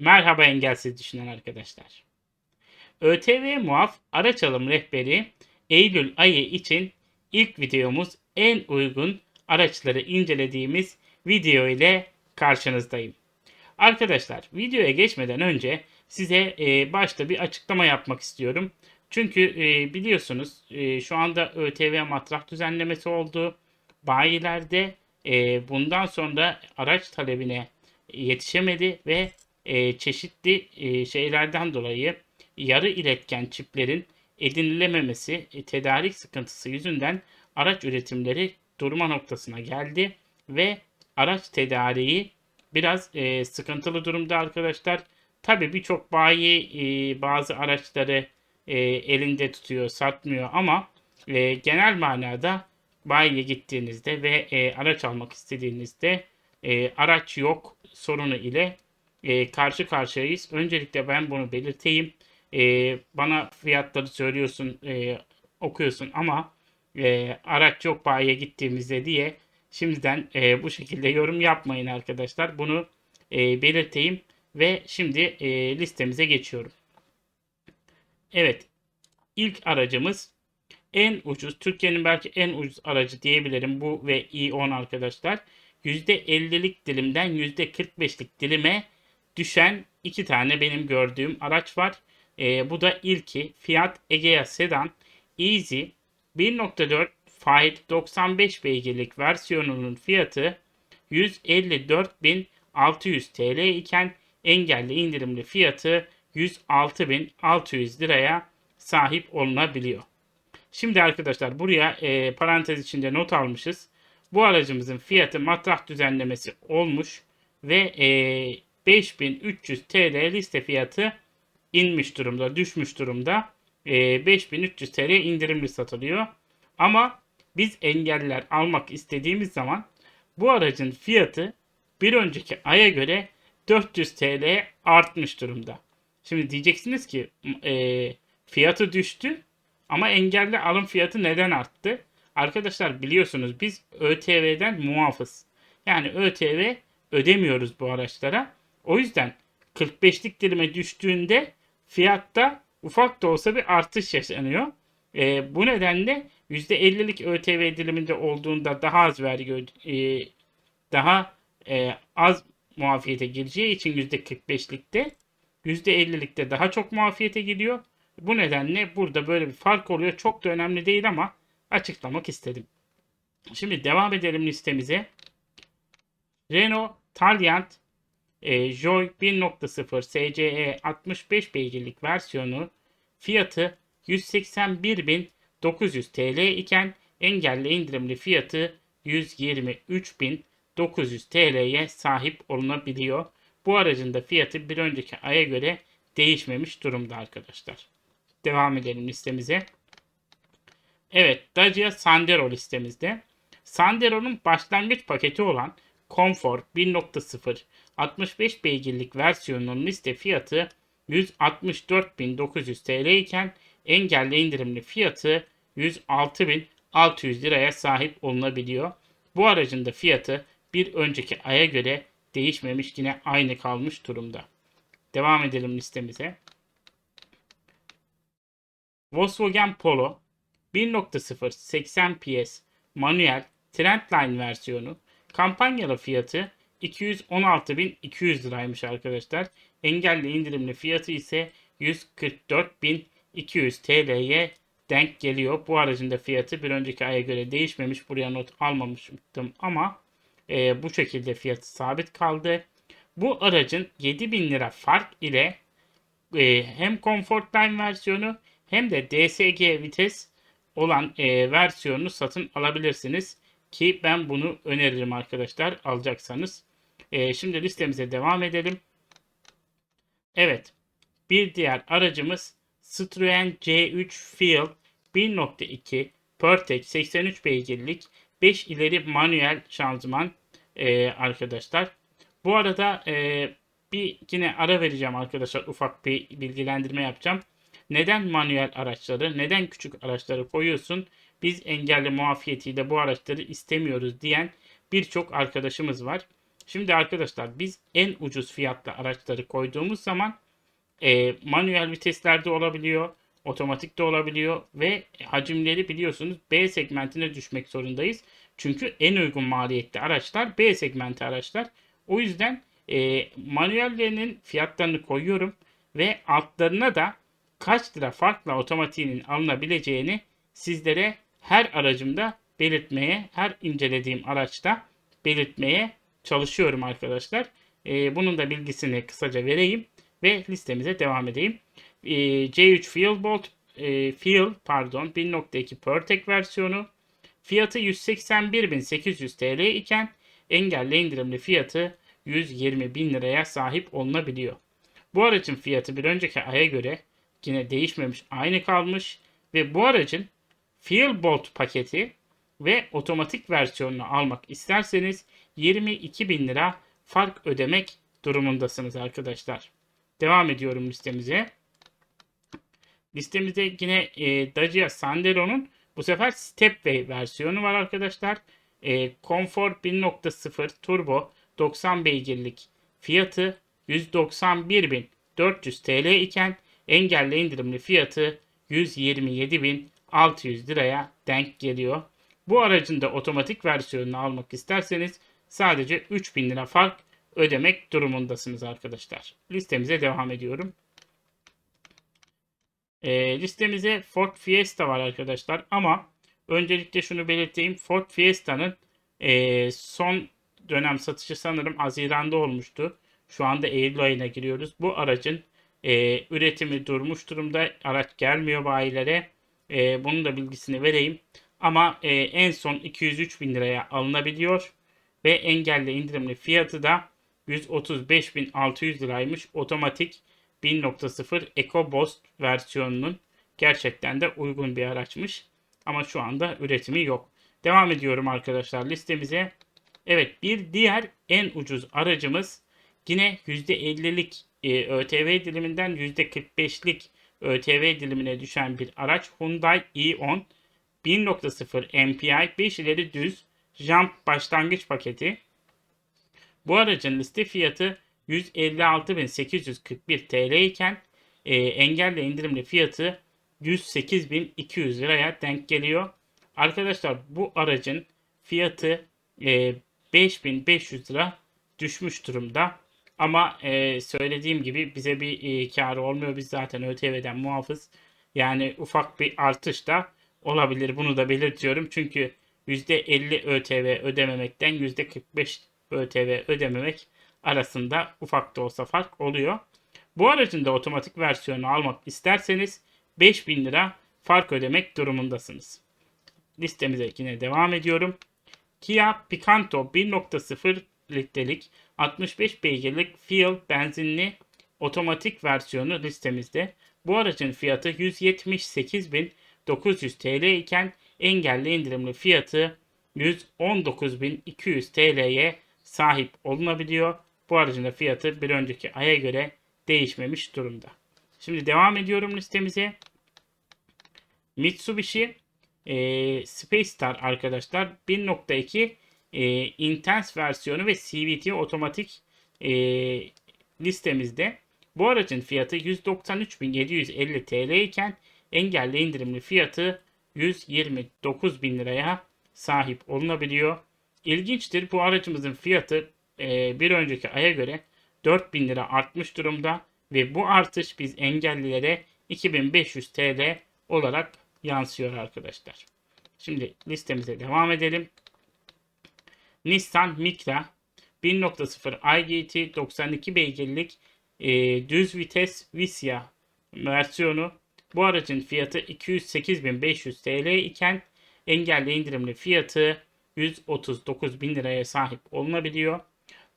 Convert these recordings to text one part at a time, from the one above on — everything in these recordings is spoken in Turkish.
Merhaba engelsiz düşünen arkadaşlar. ÖTV Muaf araç alım rehberi Eylül ayı için ilk videomuz en uygun araçları incelediğimiz video ile karşınızdayım. Arkadaşlar videoya geçmeden önce size e, başta bir açıklama yapmak istiyorum. Çünkü e, biliyorsunuz e, şu anda ÖTV matrah düzenlemesi oldu. Bayilerde e, bundan sonra araç talebine yetişemedi ve e, çeşitli e, şeylerden dolayı yarı iletken çiplerin edinilememesi, e, tedarik sıkıntısı yüzünden araç üretimleri durma noktasına geldi ve araç tedariği biraz e, sıkıntılı durumda arkadaşlar. Tabi birçok bayi e, bazı araçları e, elinde tutuyor, satmıyor ama e, genel manada bayiye gittiğinizde ve e, araç almak istediğinizde e, araç yok sorunu ile e, karşı karşıyayız. Öncelikle ben bunu belirteyim. E, bana fiyatları söylüyorsun, e, okuyorsun ama e, araç yok bayiye gittiğimizde diye şimdiden e, bu şekilde yorum yapmayın arkadaşlar. Bunu e, belirteyim ve şimdi e, listemize geçiyorum. Evet, ilk aracımız en ucuz, Türkiye'nin belki en ucuz aracı diyebilirim bu ve i10 arkadaşlar. %50'lik dilimden %45'lik dilime düşen iki tane benim gördüğüm araç var. E, bu da ilki Fiat Egea Sedan Easy 1.4 Fire 95 beygirlik versiyonunun fiyatı 154.600 TL iken engelli indirimli fiyatı 106.600 liraya sahip olunabiliyor. Şimdi arkadaşlar buraya e, parantez içinde not almışız. Bu aracımızın fiyatı matrah düzenlemesi olmuş ve e, 5300 TL liste fiyatı inmiş durumda, düşmüş durumda. E, 5300 TL indirimli satılıyor. Ama biz engeller almak istediğimiz zaman bu aracın fiyatı bir önceki aya göre 400 TL artmış durumda. Şimdi diyeceksiniz ki e, fiyatı düştü ama engelli alım fiyatı neden arttı? Arkadaşlar biliyorsunuz biz ÖTV'den muafız. Yani ÖTV ödemiyoruz bu araçlara. O yüzden 45'lik dilime düştüğünde fiyatta ufak da olsa bir artış yaşanıyor. E, bu nedenle %50'lik ÖTV diliminde olduğunda daha az vergi e, daha e, az muafiyete gireceği için %45'likte %50'likte daha çok muafiyete giriyor. Bu nedenle burada böyle bir fark oluyor. Çok da önemli değil ama açıklamak istedim. Şimdi devam edelim listemize. Renault Taliant e, Joy 1.0 SCE 65 beygirlik versiyonu fiyatı 181.900 TL iken engelli indirimli fiyatı 123.900 TL'ye sahip olunabiliyor. Bu aracın da fiyatı bir önceki aya göre değişmemiş durumda arkadaşlar. Devam edelim listemize. Evet Dacia Sandero listemizde. Sandero'nun başlangıç paketi olan Comfort 1.0 65 beygirlik versiyonunun liste fiyatı 164.900 TL iken engelli indirimli fiyatı 106.600 liraya sahip olunabiliyor. Bu aracın da fiyatı bir önceki aya göre değişmemiş yine aynı kalmış durumda. Devam edelim listemize. Volkswagen Polo 1.0 80 PS manuel Trendline versiyonu kampanyalı fiyatı 216.200 liraymış arkadaşlar. Engelli indirimli fiyatı ise 144.200 TL'ye denk geliyor. Bu aracın da fiyatı bir önceki aya göre değişmemiş. Buraya not almamıştım ama e, bu şekilde fiyatı sabit kaldı. Bu aracın 7000 lira fark ile e, hem Comfortline versiyonu hem de DSG vites olan e, versiyonunu satın alabilirsiniz. Ki ben bunu öneririm arkadaşlar alacaksanız. E, şimdi listemize devam edelim. Evet. Bir diğer aracımız Citroen C3 Field 1.2 Pertec 83 beygirlik 5 ileri manuel şanzıman e, arkadaşlar. Bu arada e, bir yine ara vereceğim arkadaşlar. Ufak bir bilgilendirme yapacağım. Neden manuel araçları, neden küçük araçları koyuyorsun? Biz engelli muafiyetiyle bu araçları istemiyoruz diyen birçok arkadaşımız var. Şimdi arkadaşlar biz en ucuz fiyatlı araçları koyduğumuz zaman e, manuel viteslerde olabiliyor, otomatik de olabiliyor ve hacimleri biliyorsunuz B segmentine düşmek zorundayız. Çünkü en uygun maliyetli araçlar B segmenti araçlar. O yüzden e, manuellerinin fiyatlarını koyuyorum ve altlarına da kaç lira farkla otomatiğinin alınabileceğini sizlere her aracımda belirtmeye, her incelediğim araçta belirtmeye çalışıyorum arkadaşlar. E, bunun da bilgisini kısaca vereyim ve listemize devam edeyim. E, C3 Fuel Bolt e, Fuel pardon 1.2 PureTech versiyonu fiyatı 181.800 TL iken engelli indirimli fiyatı 120 bin liraya sahip olunabiliyor. Bu aracın fiyatı bir önceki aya göre yine değişmemiş aynı kalmış ve bu aracın Fuel Bolt paketi ve otomatik versiyonunu almak isterseniz 22 bin lira fark ödemek durumundasınız arkadaşlar. Devam ediyorum listemize. Listemizde yine e, Dacia Sandero'nun bu sefer Stepway versiyonu var arkadaşlar. E, Comfort 1.0 Turbo 90 beygirlik fiyatı 191.400 TL iken engelli indirimli fiyatı 127.600 liraya denk geliyor. Bu aracın da otomatik versiyonunu almak isterseniz sadece 3000 lira fark ödemek durumundasınız arkadaşlar. Listemize devam ediyorum. E, listemize Ford Fiesta var arkadaşlar ama öncelikle şunu belirteyim. Ford Fiesta'nın e, son dönem satışı sanırım Haziran'da olmuştu. Şu anda Eylül ayına giriyoruz. Bu aracın e, üretimi durmuş durumda. Araç gelmiyor bayilere. E, bunun da bilgisini vereyim. Ama e, en son 203 bin liraya alınabiliyor. Ve engelli indirimli fiyatı da 135.600 liraymış. Otomatik 1.0 EcoBoost versiyonunun gerçekten de uygun bir araçmış. Ama şu anda üretimi yok. Devam ediyorum arkadaşlar listemize. Evet bir diğer en ucuz aracımız yine %50'lik e, ÖTV diliminden %45'lik ÖTV dilimine düşen bir araç Hyundai i10 1.0 MPI 5 ileri düz jump başlangıç paketi. Bu aracın liste fiyatı 156.841 TL iken e, engelle indirimli fiyatı 108.200 liraya denk geliyor. Arkadaşlar bu aracın fiyatı e, 5500 lira düşmüş durumda. Ama e, söylediğim gibi bize bir e, karı olmuyor. Biz zaten ÖTV'den muafız. Yani ufak bir artış da olabilir. Bunu da belirtiyorum. Çünkü %50 ÖTV ödememekten %45 ÖTV ödememek arasında ufak da olsa fark oluyor. Bu aracın da otomatik versiyonu almak isterseniz 5000 lira fark ödemek durumundasınız. Listemize yine devam ediyorum. Kia Picanto 1.0 litrelik 65 beygirlik fuel benzinli otomatik versiyonu listemizde. Bu aracın fiyatı 178.900 TL iken engelli indirimli fiyatı 119.200 TL'ye sahip olunabiliyor. Bu aracın da fiyatı bir önceki aya göre değişmemiş durumda. Şimdi devam ediyorum listemize. Mitsubishi e, Space Star arkadaşlar 1.2 e, Intense versiyonu ve CVT otomatik e, listemizde. Bu aracın fiyatı 193.750 TL iken engelli indirimli fiyatı 129.000 liraya sahip olunabiliyor. İlginçtir bu aracımızın fiyatı e, bir önceki aya göre 4000 lira artmış durumda ve bu artış biz engellilere 2500 TL olarak yansıyor arkadaşlar. Şimdi listemize devam edelim. Nissan Micra 1.0 IGT 92 beygirlik e, düz vites Visya versiyonu. Bu aracın fiyatı 208.500 TL iken engelli indirimli fiyatı 139.000 liraya sahip olunabiliyor.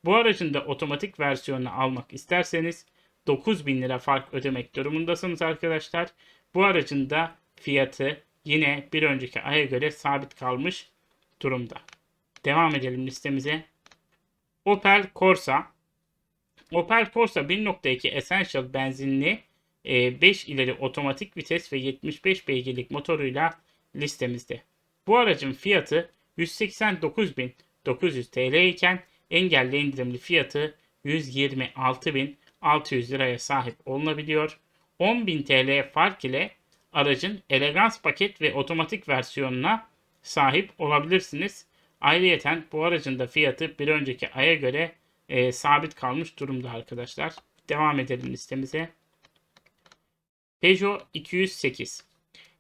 Bu aracın da otomatik versiyonunu almak isterseniz 9000 lira fark ödemek durumundasınız arkadaşlar. Bu aracın da fiyatı yine bir önceki aya göre sabit kalmış durumda. Devam edelim listemize. Opel Corsa. Opel Corsa 1.2 Essential benzinli 5 e, ileri otomatik vites ve 75 beygirlik motoruyla listemizde. Bu aracın fiyatı 189.900 TL iken engelli indirimli fiyatı 126.600 liraya sahip olunabiliyor. 10.000 TL fark ile aracın elegans paket ve otomatik versiyonuna sahip olabilirsiniz. Ayrıyeten bu aracın da fiyatı bir önceki aya göre e, sabit kalmış durumda arkadaşlar. Devam edelim listemize. Peugeot 208.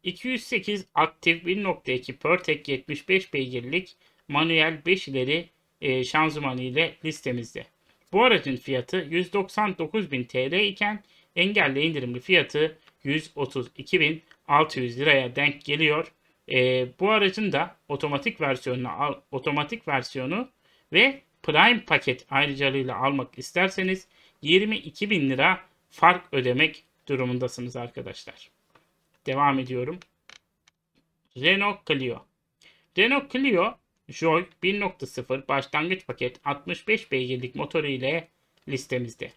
208 aktif 1.2 Pertec 75 beygirlik manuel 5 ileri e, şanzımanı ile listemizde. Bu aracın fiyatı 199.000 TL iken engelli indirimli fiyatı 132.600 liraya denk geliyor. E, bu aracın da otomatik versiyonunu otomatik versiyonu ve Prime paket ayrıcalığıyla almak isterseniz 22.000 lira fark ödemek durumundasınız arkadaşlar. Devam ediyorum. Renault Clio. Renault Clio Joy 1.0 başlangıç paket 65 beygirlik motoru ile listemizde.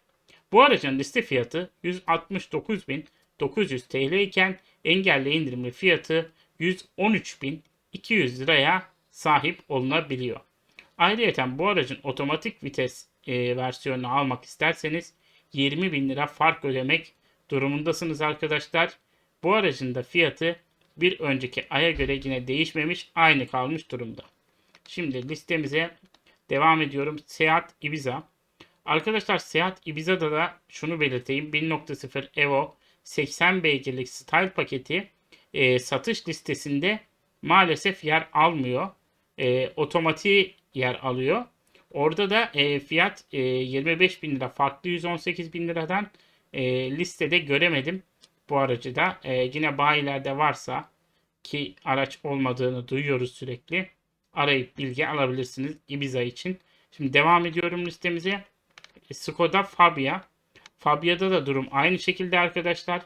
Bu aracın liste fiyatı 169.900 TL iken engelli indirimli fiyatı 113.200 liraya sahip olunabiliyor. Ayrıca bu aracın otomatik vites e, versiyonunu almak isterseniz 20.000 lira fark ödemek durumundasınız arkadaşlar. Bu aracın da fiyatı bir önceki aya göre yine değişmemiş, aynı kalmış durumda. Şimdi listemize devam ediyorum. Seat Ibiza. Arkadaşlar Seat Ibiza'da da şunu belirteyim. 1.0 Evo 80 beygirlik style paketi e, satış listesinde maalesef yer almıyor. E, otomatiği yer alıyor. Orada da e, fiyat e, 25 bin lira farklı 118 bin liradan e, listede göremedim bu aracı da. E, yine bayilerde varsa ki araç olmadığını duyuyoruz sürekli. Arayıp bilgi alabilirsiniz Ibiza için. Şimdi devam ediyorum listemize. E, Skoda Fabia. Fabia'da da durum aynı şekilde arkadaşlar.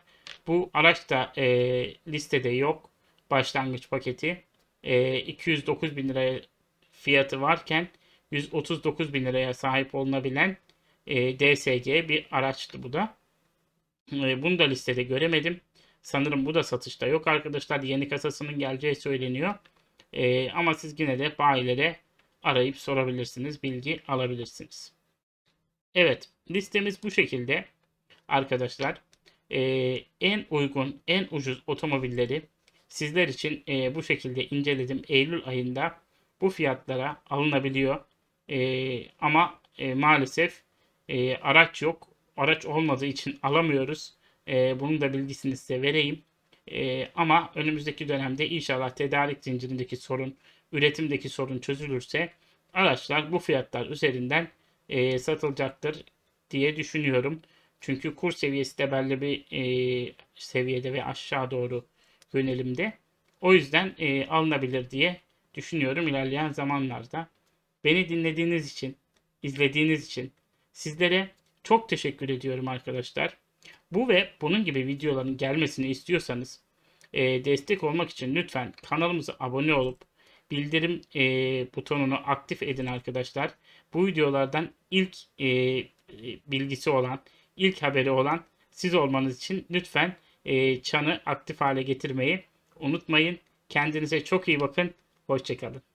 Bu araç da e, listede yok. Başlangıç paketi. E, 209 bin liraya fiyatı varken 139 bin liraya sahip olunabilen e, DSG bir araçtı bu da. E, bunu da listede göremedim. Sanırım bu da satışta yok arkadaşlar. Yeni kasasının geleceği söyleniyor. E, ama siz yine de bayilere arayıp sorabilirsiniz. Bilgi alabilirsiniz. Evet listemiz bu şekilde arkadaşlar. E, en uygun, en ucuz otomobilleri sizler için e, bu şekilde inceledim. Eylül ayında bu fiyatlara alınabiliyor. E, ama e, maalesef e, araç yok. Araç olmadığı için alamıyoruz. E, bunun da bilgisini size vereyim. E, ama önümüzdeki dönemde inşallah tedarik zincirindeki sorun, üretimdeki sorun çözülürse araçlar bu fiyatlar üzerinden e, satılacaktır diye düşünüyorum. Çünkü kur seviyesi de belli bir e, seviyede ve aşağı doğru yönelimde. O yüzden e, alınabilir diye düşünüyorum ilerleyen zamanlarda. Beni dinlediğiniz için, izlediğiniz için sizlere çok teşekkür ediyorum arkadaşlar. Bu ve bunun gibi videoların gelmesini istiyorsanız e, destek olmak için lütfen kanalımıza abone olup bildirim e, butonunu aktif edin arkadaşlar. Bu videolardan ilk e, bilgisi olan, ilk haberi olan siz olmanız için lütfen e, çanı aktif hale getirmeyi unutmayın. Kendinize çok iyi bakın. Hoşçakalın.